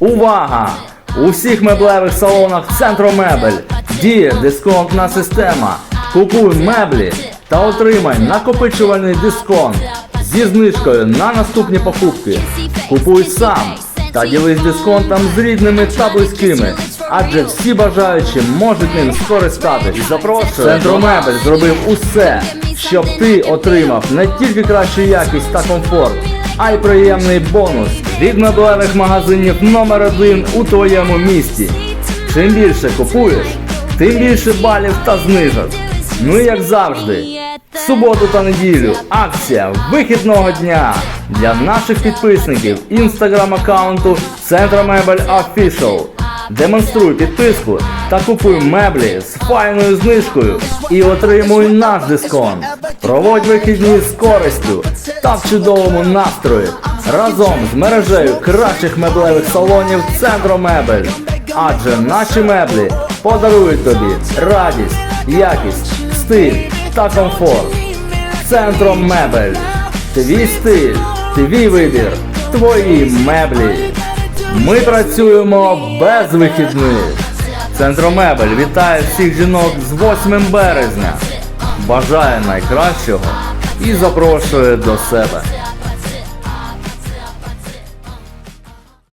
Увага! У всіх меблевих салонах Центромебель діє дисконтна система. Купуй меблі та отримай накопичувальний дисконт зі знижкою на наступні покупки. Купуй сам та ділись дисконтом з рідними та близькими, адже всі бажаючі можуть ним скористатись. Запрошую. Центромебель зробив усе, щоб ти отримав не тільки кращу якість та комфорт, а й приємний бонус від меблевих магазинів номер один у твоєму місті. Чим більше купуєш, тим більше балів та знижок. Ну і як завжди, в суботу та неділю акція вихідного дня для наших підписників інстаграм аккаунту Центромебель Official. Демонструй підписку та купуй меблі з файною знижкою і отримуй наш дисконт. Проводь вихідні з користю та в чудовому настрої разом з мережею кращих меблевих салонів Центромебель. Адже наші меблі подарують тобі радість, якість, стиль та комфорт. Центром мебель. Твій стиль, твій вибір, твої меблі. Ми працюємо без вихідних. Центромебель вітає всіх жінок з 8 березня. Бажає найкращого і запрошує до себе.